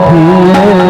ফিরে